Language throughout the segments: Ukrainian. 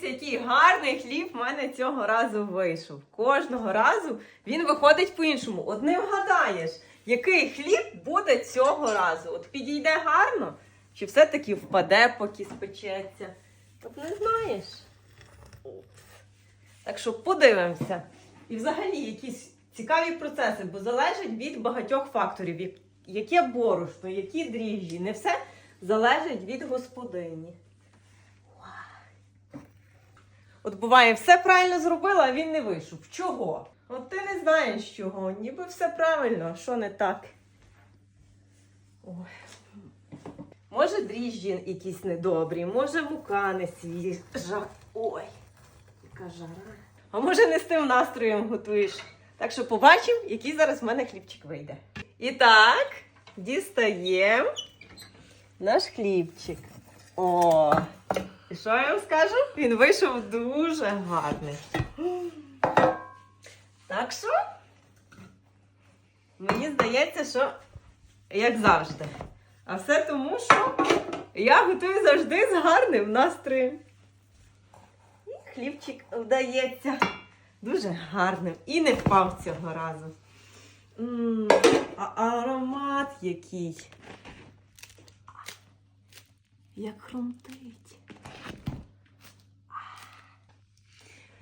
Подивіться, який гарний хліб в мене цього разу вийшов. Кожного разу він виходить по-іншому. От не вгадаєш, який хліб буде цього разу. От підійде гарно, чи все-таки впаде, поки спечеться. От не знаєш. Так що подивимося. І взагалі якісь цікаві процеси, бо залежить від багатьох факторів. Яке борошно, які дріжджі. Не все залежить від господині. От буває, все правильно зробила, а він не вийшов. Чого? От ти не знаєш чого. Ніби все правильно, що не так. Ой. Може, дріжджі якісь недобрі, може мука не свіжа. Ой, яка жара. А може не з тим настроєм готуєш. Так що побачимо, який зараз в мене хлібчик вийде. І так, дістаємо наш хлібчик. О! І що я вам скажу? Він вийшов дуже гарний. Так що, мені здається, що як завжди. А все тому, що я готую завжди з гарним настроєм. І хлібчик вдається дуже гарним. І не впав цього разу. А аромат який. Як хрумтить.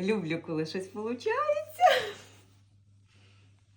Люблю, коли щось виходить.